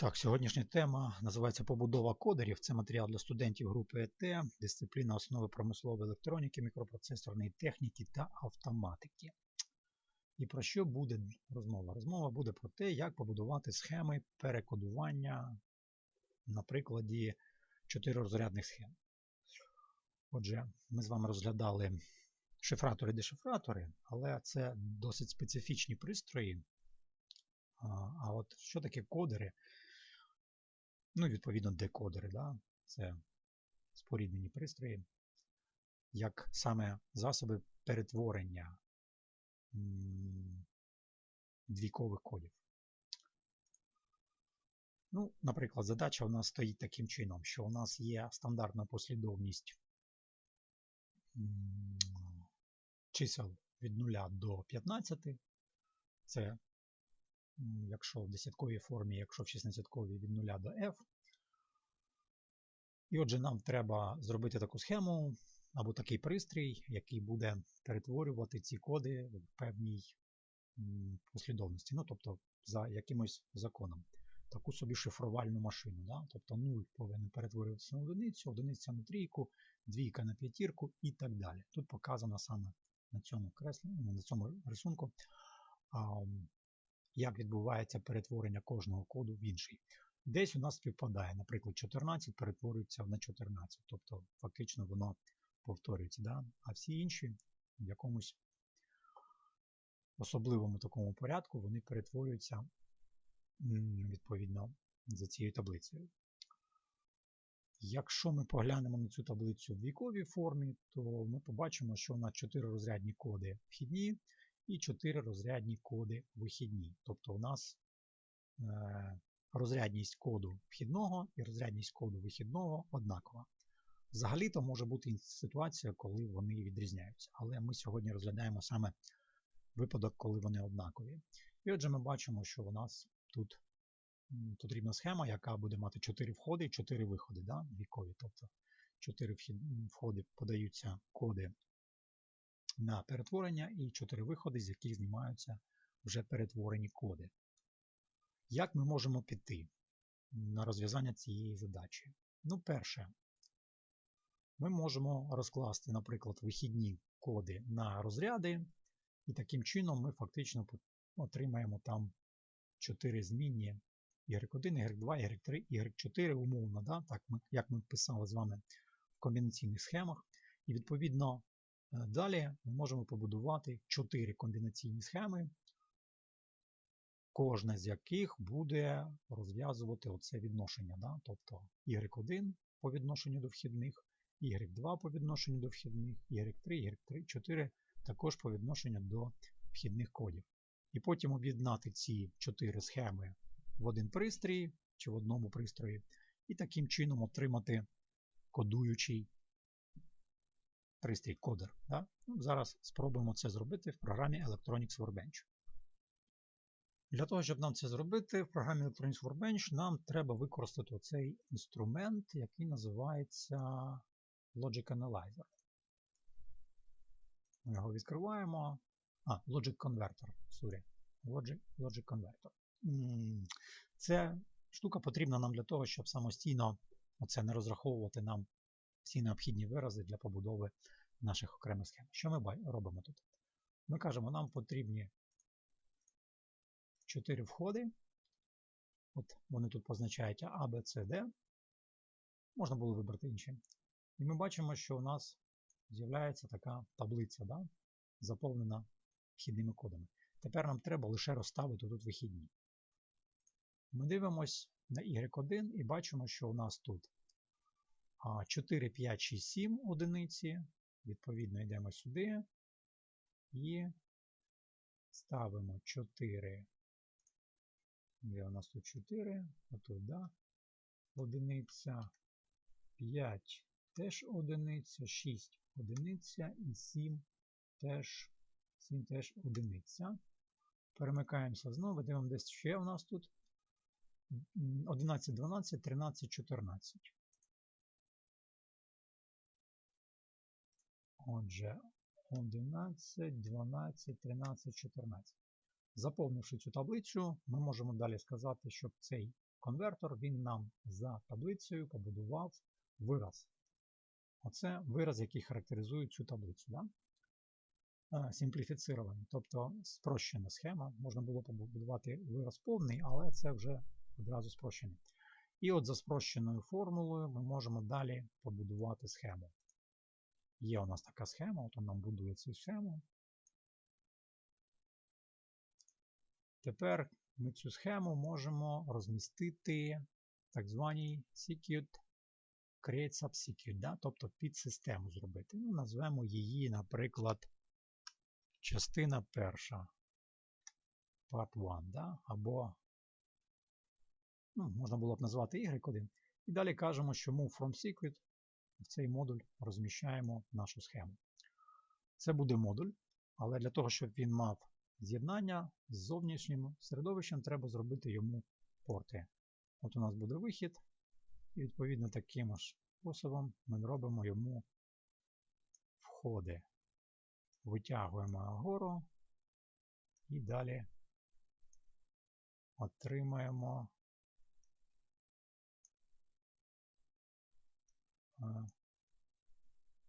Так, сьогоднішня тема називається побудова кодерів. Це матеріал для студентів групи ЕТ, дисципліна основи промислової електроніки, мікропроцесорної техніки та автоматики. І про що буде розмова? Розмова буде про те, як побудувати схеми перекодування на прикладі чотирирозрядних схем. Отже, ми з вами розглядали шифратори-дешифратори, але це досить специфічні пристрої. А от що таке кодери? Ну, відповідно, декодери, да? це споріднені пристрої, як саме засоби перетворення двійкових кодів. Ну, Наприклад, задача у нас стоїть таким чином, що у нас є стандартна послідовність чисел від 0 до 15. Це якщо в десятковій формі, якщо в 16-ковій від 0 до f. І отже, нам треба зробити таку схему або такий пристрій, який буде перетворювати ці коди в певній послідовності, ну, тобто за якимось законом. Таку собі шифрувальну машину. Да? Тобто 0 повинен перетворюватися на одиницю, одиниця на трійку, двійка на п'ятірку і так далі. Тут показано саме на цьому креслі, на цьому рисунку як відбувається перетворення кожного коду в інший. Десь у нас співпадає, наприклад, 14 перетворюється на 14, тобто фактично воно повторюється. Да? А всі інші в якомусь особливому такому порядку вони перетворюються відповідно за цією таблицею. Якщо ми поглянемо на цю таблицю в двійковій формі, то ми побачимо, що у нас 4 розрядні коди вхідні, і 4 розрядні коди вихідні. Тобто у нас е, розрядність коду вхідного і розрядність коду вихідного однакова. Взагалі-то може бути ситуація, коли вони відрізняються. Але ми сьогодні розглядаємо саме випадок, коли вони однакові. І отже, ми бачимо, що у нас тут потрібна схема, яка буде мати 4 входи і 4 виходи, да? вікові. Тобто 4 входи подаються коди на перетворення і 4 виходи, з яких знімаються вже перетворені коди. Як ми можемо піти на розв'язання цієї задачі? Ну, перше, ми можемо розкласти, наприклад, вихідні коди на розряди, і таким чином ми фактично отримаємо там 4 змінні y1, y2, y3, y4 умовно, да? так, як ми писали з вами в комбінаційних схемах. І відповідно далі ми можемо побудувати 4 комбінаційні схеми, кожна з яких буде розв'язувати оце відношення. Да? Тобто y1 по відношенню до вхідних, y2 по відношенню до вхідних, y3, y3, 4 також по відношенню до вхідних кодів. І потім об'єднати ці 4 схеми в один пристрій чи в одному пристрої, і таким чином отримати кодуючий пристрій кодер. Да? Ну, Зараз спробуємо це зробити в програмі Electronics Workbench. Для того, щоб нам це зробити, в програмі Electronics Workbench нам треба використати цей інструмент, який називається Logic Analyzer. Ми його відкриваємо. А, Logic Converter. Sorry. Logic, Logic Converter. Ця штука потрібна нам для того, щоб самостійно оце не розраховувати нам всі необхідні вирази для побудови наших окремих схем. Що ми робимо тут? Ми кажемо, нам потрібні 4 входи. От Вони тут позначають А, Б, С, Д. Можна було вибрати інші. І ми бачимо, що у нас з'являється така таблиця, да? заповнена вхідними кодами. Тепер нам треба лише розставити тут вихідні. Ми дивимось на Y1 і бачимо, що у нас тут 4, 5, 6, 7 одиниці. Відповідно, йдемо сюди і ставимо 4. Де у нас тут 4? Отут, да? Одиниця. 5 теж одиниця, 6 одиниця і 7 теж 7 теж одиниця. Перемикаємося знову, дивимо, десь ще у нас тут 11, 12, 13, 14. Отже, 11, 12, 13, 14. Заповнивши цю таблицю, ми можемо далі сказати, щоб цей конвертор, він нам за таблицею побудував вираз. Оце вираз, який характеризує цю таблицю. Да? Симпліфіцирований, тобто спрощена схема. Можна було побудувати вираз повний, але це вже одразу спрощений. І от за спрощеною формулою ми можемо далі побудувати схему. Є у нас така схема, от нам будує цю схему. Тепер ми цю схему можемо розмістити так званій Secute Create Subsecute, да? тобто підсистему зробити. Ну, Назвемо її, наприклад, частина перша. Part 1, да? або ну, можна було б назвати Y1. І далі кажемо, що move from secret в цей модуль розміщаємо нашу схему. Це буде модуль, але для того, щоб він мав з'єднання з зовнішнім середовищем, треба зробити йому порти. От у нас буде вихід, і відповідно таким ж способом ми робимо йому входи. Витягуємо нагору і далі отримаємо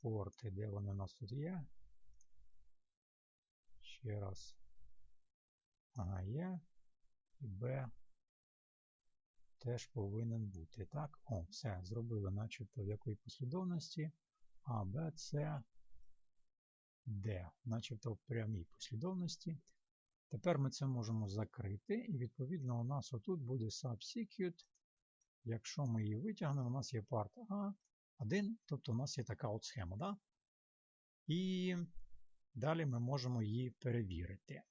порти, де вони у нас тут є. Ще раз. Ага, є. І Б теж повинен бути. Так, о, все, зробили начебто в якої послідовності. А, Б, С, Д, начебто в прямій послідовності. Тепер ми це можемо закрити, і відповідно у нас отут буде subsecute. Якщо ми її витягнемо, у нас є парт А, 1, тобто у нас є така от схема. Да? І далі ми можемо її перевірити.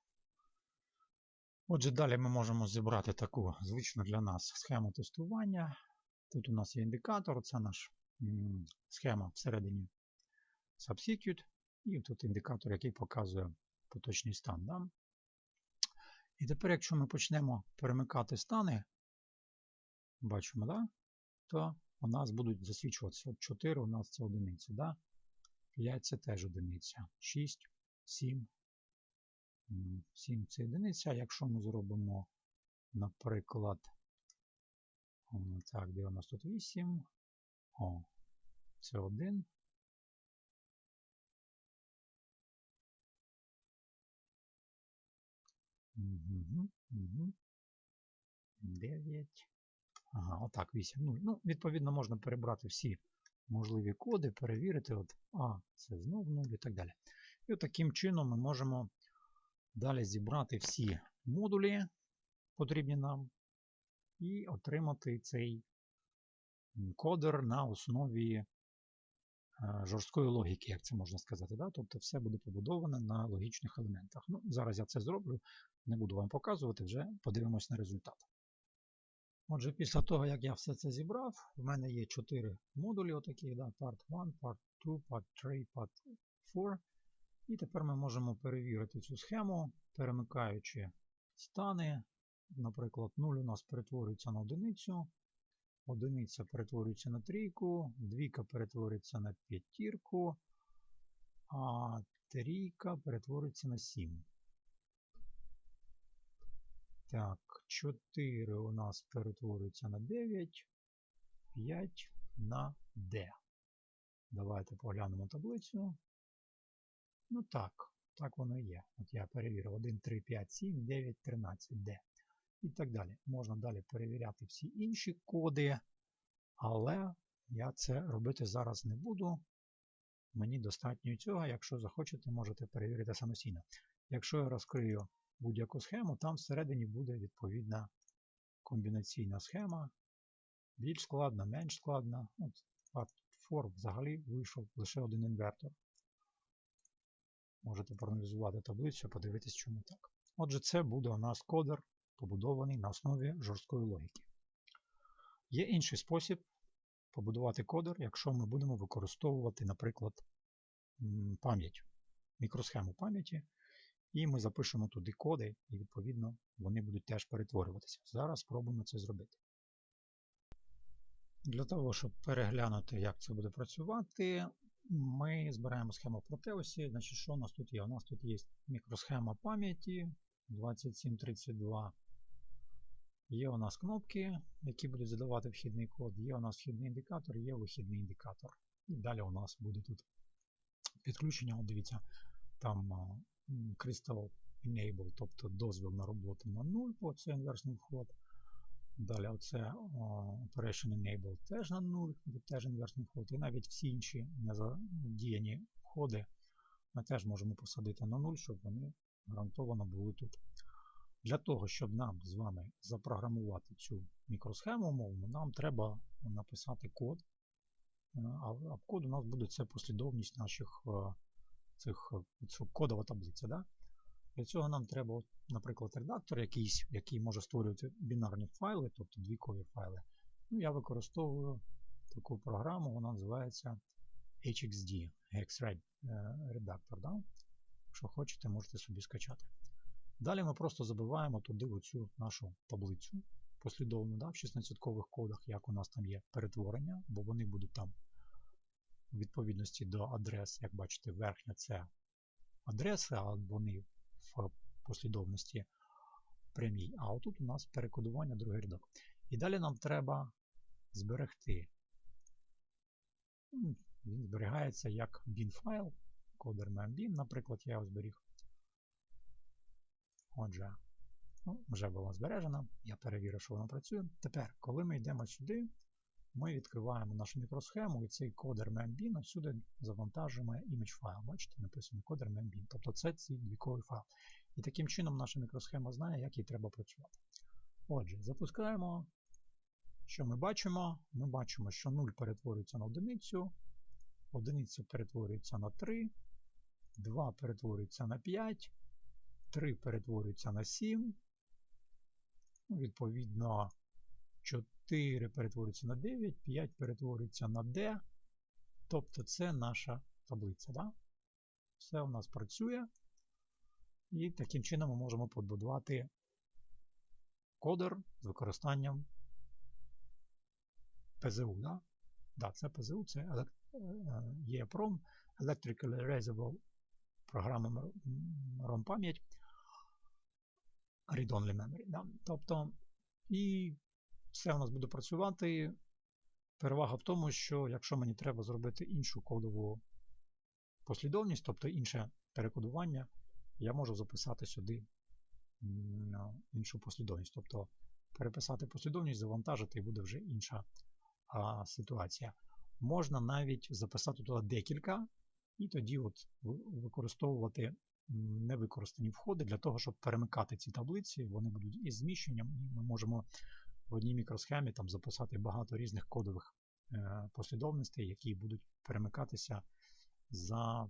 Отже, далі ми можемо зібрати таку звичну для нас схему тестування. Тут у нас є індикатор, це наш схема всередині Subsecute. І тут індикатор, який показує поточний стан. Да? І тепер, якщо ми почнемо перемикати стани, бачимо, да? то у нас будуть засвічуватися. От 4 у нас це одиниця. Да? 5 це теж одиниця. 6, 7. 7 це одиниця. Якщо ми зробимо, наприклад, так, де у нас тут 8? О, це 1. Угу, угу. 9. Ага, отак, 8. Ну, Відповідно, можна перебрати всі можливі коди, перевірити. От, А, це знов 0 і так далі. І от таким чином ми можемо далі зібрати всі модулі, потрібні нам, і отримати цей кодер на основі е, жорсткої логіки, як це можна сказати. Да? Тобто все буде побудоване на логічних елементах. Ну, Зараз я це зроблю, не буду вам показувати, вже подивимось на результат. Отже, після того, як я все це зібрав, в мене є 4 модулі, отакі, да, Part 1, Part 2, Part 3, Part 4. І тепер ми можемо перевірити цю схему, перемикаючи стани. Наприклад, 0 у нас перетворюється на одиницю, одиниця перетворюється на трійку, двійка перетворюється на п'ятірку, а трійка перетворюється на 7. Так, 4 у нас перетворюється на 9, 5 на D. Давайте поглянемо таблицю. Ну так, так воно і є. От я перевірив 1, 3, 5, 7, 9, 13, D. І так далі. Можна далі перевіряти всі інші коди, але я це робити зараз не буду. Мені достатньо цього, якщо захочете, можете перевірити самостійно. Якщо я розкрию будь-яку схему, там всередині буде відповідна комбінаційна схема. Більш складна, менш складна. От for взагалі вийшов лише один інвертор. Можете проаналізувати таблицю, подивитись, чому так. Отже, це буде у нас кодер, побудований на основі жорсткої логіки. Є інший спосіб побудувати кодер, якщо ми будемо використовувати, наприклад, пам'ять, мікросхему пам'яті, і ми запишемо туди коди, і, відповідно, вони будуть теж перетворюватися. Зараз спробуємо це зробити. Для того, щоб переглянути, як це буде працювати, ми збираємо схему Proteus. Значить, Що у нас тут є? У нас тут є мікросхема пам'яті 2732. Є у нас кнопки, які будуть задавати вхідний код, є у нас вхідний індикатор, є вихідний індикатор. І далі у нас буде тут підключення. От дивіться, там м, Crystal Enable, тобто дозвіл на роботу на 0, бо це інверсний вход. Далі оце Operation Enable теж на 0, бо теж інверсний вход. І навіть всі інші незадіяні входи ми теж можемо посадити на 0, щоб вони гарантовано були тут. Для того, щоб нам з вами запрограмувати цю мікросхему умовно, нам треба написати код. А в- код у нас буде це послідовність наших цих е, це кодова таблиця. Да? Для цього нам треба, наприклад, редактор якийсь, який може створювати бінарні файли, тобто двійкові файли. Ну, я використовую таку програму, вона називається HXD, Hex Redactor. Да? Якщо хочете, можете собі скачати. Далі ми просто забиваємо туди оцю нашу таблицю послідовно да, в 16-кових кодах, як у нас там є перетворення, бо вони будуть там відповідності до адрес, як бачите, верхня це адреси, а вони в послідовності прямій. А отут у нас перекодування другий рядок. І далі нам треба зберегти. Він зберігається як bin файл, кодер bin, наприклад, я його зберіг. Отже, ну, вже була збережена, я перевірив, що вона працює. Тепер, коли ми йдемо сюди, ми відкриваємо нашу мікросхему і цей кодер MemBin сюди завантажуємо image файл. Бачите, написано кодер MemBin. Тобто це цей двійковий файл. І таким чином наша мікросхема знає, як їй треба працювати. Отже, запускаємо. Що ми бачимо? Ми бачимо, що 0 перетворюється на одиницю, одиниця перетворюється на 3, 2 перетворюється на 5, 3 перетворюється на 7. Ну, Відповідно, 4 перетворюється на 9, 5 перетворюється на D. Тобто це наша таблиця. Да? Все у нас працює. І таким чином ми можемо побудувати кодер з використанням ПЗУ. Да? Да, це ПЗУ, це EEPROM, Electrical Erasable програма ROM пам'ять. Read-only memory. Да? Тобто, і все у нас буде працювати. Перевага в тому, що якщо мені треба зробити іншу кодову послідовність, тобто інше перекодування, я можу записати сюди іншу послідовність. Тобто переписати послідовність, завантажити і буде вже інша а, ситуація. Можна навіть записати туди декілька, і тоді от використовувати невикористані входи для того, щоб перемикати ці таблиці. Вони будуть із зміщенням, і ми можемо в одній мікросхемі там записати багато різних кодових е, послідовностей, які будуть перемикатися за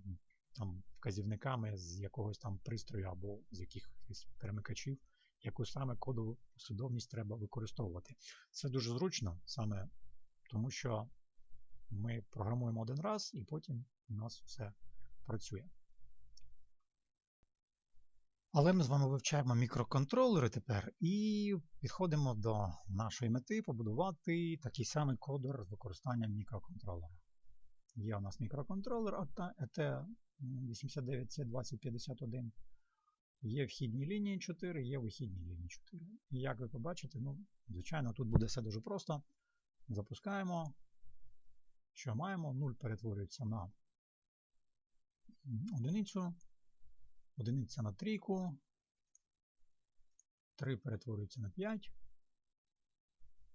там, вказівниками з якогось там пристрою або з якихось перемикачів, яку саме кодову послідовність треба використовувати. Це дуже зручно, саме тому що ми програмуємо один раз і потім у нас все працює. Але ми з вами вивчаємо мікроконтролери тепер і підходимо до нашої мети побудувати такий самий кодер з використанням мікроконтролера. Є у нас мікроконтролер ET89C2051. Є вхідні лінії 4, є вихідні лінії 4. І як ви побачите, ну, звичайно, тут буде все дуже просто. Запускаємо. Що маємо? 0 перетворюється на одиницю. Одиниця на трійку. 3 перетворюється на 5.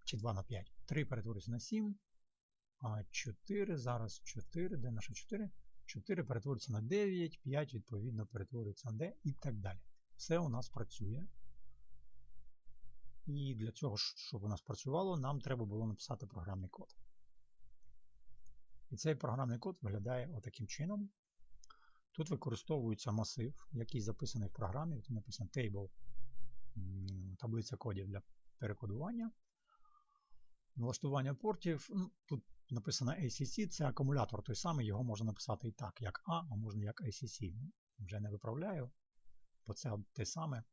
Чи 2 на 5. 3 перетворюється на 7. А 4, зараз 4, де наше 4? 4 перетворюється на 9, 5, відповідно, перетворюється на D і так далі. Все у нас працює. І для цього, щоб у нас працювало, нам треба було написати програмний код. І цей програмний код виглядає отаким чином. Тут використовується масив, який записаний в програмі. Тут написано table, таблиця кодів для перекодування. Налаштування портів. Ну, Тут написано ACC, це акумулятор той самий, його можна написати і так, як A, а можна як ACC. Вже не виправляю, бо це те саме.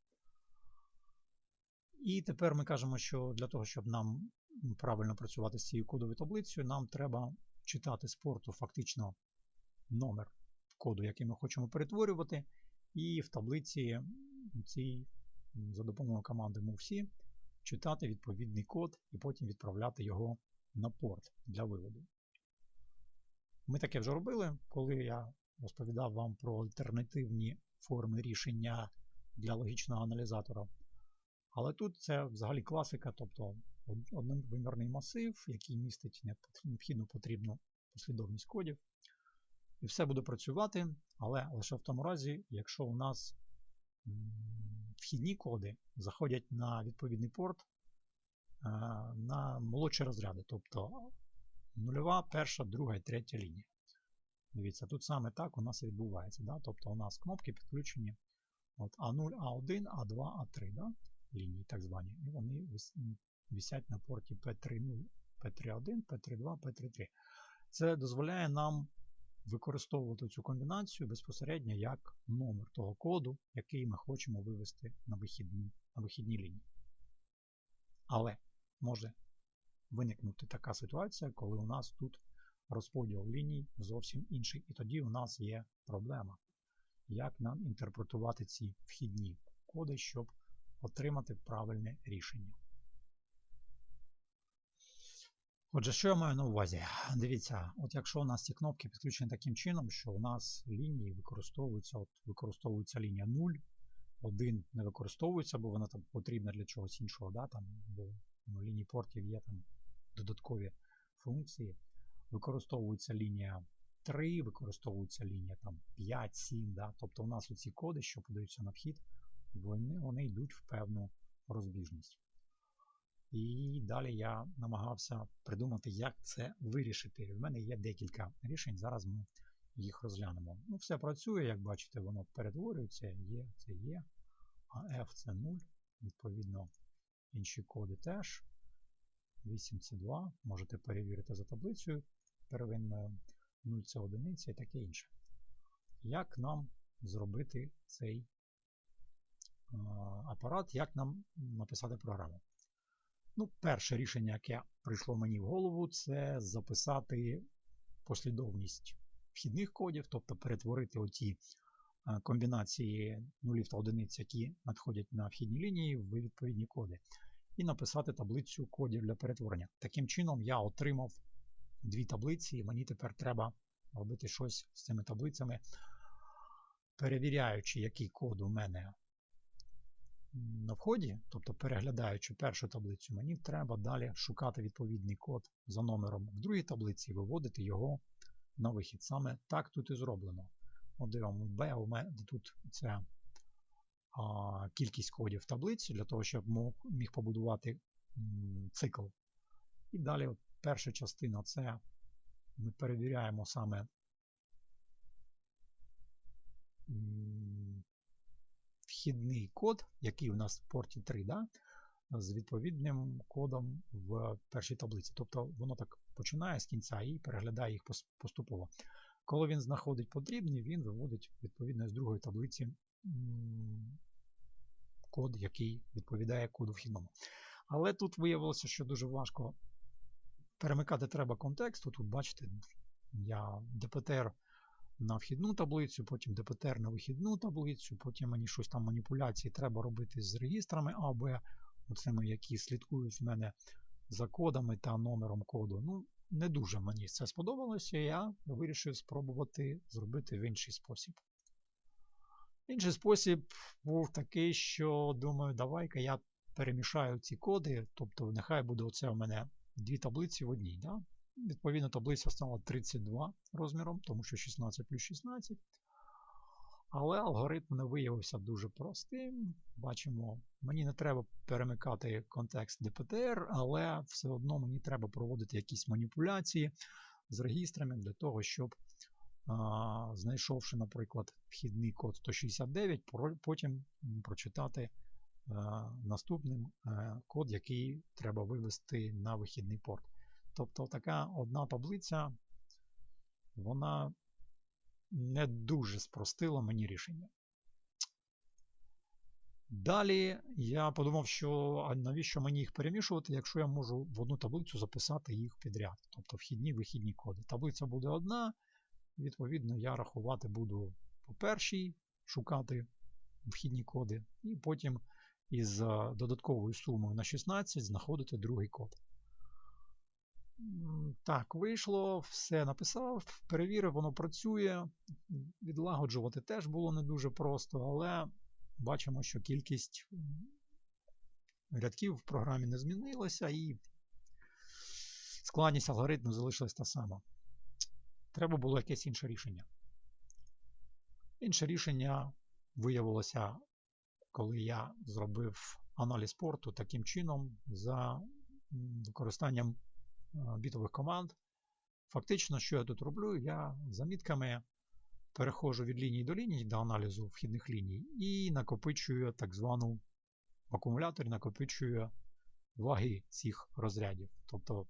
І тепер ми кажемо, що для того, щоб нам правильно працювати з цією кодовою таблицею, нам треба читати з порту фактично номер коду, який ми хочемо перетворювати, і в таблиці цій за допомогою команди MoveC читати відповідний код і потім відправляти його на порт для виводу. Ми таке вже робили, коли я розповідав вам про альтернативні форми рішення для логічного аналізатора. Але тут це взагалі класика, тобто одновимірний масив, який містить необхідну потрібну послідовність кодів. І все буде працювати, але лише в тому разі, якщо у нас вхідні коди заходять на відповідний порт на молодші розряди, тобто нульова, перша, друга і третя лінія. Дивіться, тут саме так у нас і відбувається. Да? Тобто у нас кнопки підключені от А0, А1, А2, А3 да? лінії так звані. І вони висять на порті P30, P31, P32, P33. Це дозволяє нам використовувати цю комбінацію безпосередньо як номер того коду, який ми хочемо вивести на вихідні, на вихідні лінії. Але може виникнути така ситуація, коли у нас тут розподіл ліній зовсім інший. І тоді у нас є проблема, як нам інтерпретувати ці вхідні коди, щоб отримати правильне рішення. Отже, що я маю на увазі? Дивіться, от якщо у нас ці кнопки підключені таким чином, що у нас лінії використовуються, от використовується лінія 0, 1 не використовується, бо вона там потрібна для чогось іншого, да, там, бо ну, лінії портів є там додаткові функції. Використовується лінія 3, використовується лінія там 5, 7. Да? Тобто у нас оці коди, що подаються на вхід, вони, вони йдуть в певну розбіжність. І далі я намагався придумати, як це вирішити. У мене є декілька рішень, зараз ми їх розглянемо. Ну, Все працює, як бачите, воно перетворюється, є, це є, а F це 0, відповідно, інші коди теж. 8 це 2, можете перевірити за таблицею первинною, 0 це одиниця і таке інше. Як нам зробити цей апарат, як нам написати програму? Ну, Перше рішення, яке прийшло мені в голову, це записати послідовність вхідних кодів, тобто перетворити оті комбінації нулів та одиниць, які надходять на вхідні лінії, в відповідні коди, і написати таблицю кодів для перетворення. Таким чином, я отримав дві таблиці, і мені тепер треба робити щось з цими таблицями, перевіряючи, який код у мене на вході, тобто переглядаючи першу таблицю, мені треба далі шукати відповідний код за номером в другій таблиці і виводити його на вихід. Саме так тут і зроблено. От дивимо, B у мене тут це а, кількість кодів в таблиці, для того, щоб міг побудувати м, цикл. І далі от перша частина це ми перевіряємо саме м, вхідний код, який у нас в порті 3, да, з відповідним кодом в першій таблиці. Тобто воно так починає з кінця і переглядає їх поступово. Коли він знаходить потрібний, він виводить відповідно з другої таблиці код, який відповідає коду вхідному. Але тут виявилося, що дуже важко перемикати треба контекст. Тут, бачите, я ДПТР на вхідну таблицю, потім ДПТР на вихідну таблицю, потім мені щось там маніпуляції треба робити з регістрами А, оцими, які слідкують в мене за кодами та номером коду. Ну, не дуже мені це сподобалося, я вирішив спробувати зробити в інший спосіб. Інший спосіб був такий, що думаю, давай-ка я перемішаю ці коди, тобто нехай буде оце у мене дві таблиці в одній. Да? Відповідно, таблиця стала 32 розміром, тому що 16 плюс 16. Але алгоритм не виявився дуже простим. Бачимо, мені не треба перемикати контекст DPTR, але все одно мені треба проводити якісь маніпуляції з регістрами для того, щоб, знайшовши, наприклад, вхідний код 169, потім прочитати наступним а, код, який треба вивести на вихідний порт. Тобто така одна таблиця, вона не дуже спростила мені рішення. Далі я подумав, що а навіщо мені їх перемішувати, якщо я можу в одну таблицю записати їх підряд, тобто вхідні вихідні коди. Таблиця буде одна, відповідно, я рахувати буду по першій, шукати вхідні коди, і потім із додатковою сумою на 16 знаходити другий код. Так, вийшло, все написав, перевірив, воно працює. Відлагоджувати теж було не дуже просто, але бачимо, що кількість рядків в програмі не змінилася і складність алгоритму залишилась та сама. Треба було якесь інше рішення. Інше рішення виявилося, коли я зробив аналіз порту таким чином за використанням бітових команд. Фактично, що я тут роблю, я замітками переходжу від лінії до лінії до аналізу вхідних ліній і накопичую так звану в акумуляторі накопичую ваги цих розрядів. Тобто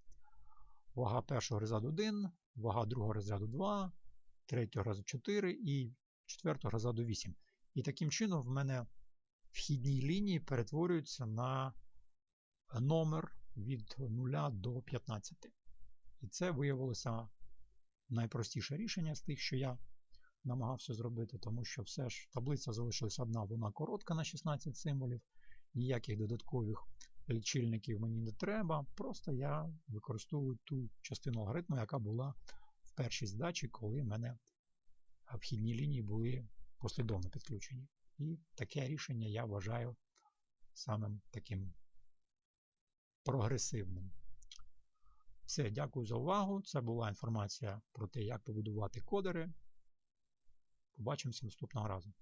вага першого розряду 1, вага другого розряду 2, третього розряду 4 і четвертого розряду 8. І таким чином в мене вхідні лінії перетворюються на номер від 0 до 15. І це виявилося найпростіше рішення з тих, що я намагався зробити, тому що все ж таблиця залишилась одна, вона коротка на 16 символів, ніяких додаткових лічильників мені не треба. Просто я використовую ту частину алгоритму, яка була в першій здачі, коли в мене вхідні лінії були послідовно підключені. І таке рішення я вважаю самим таким прогресивним. Все, дякую за увагу. Це була інформація про те, як побудувати кодери. Побачимося наступного разу.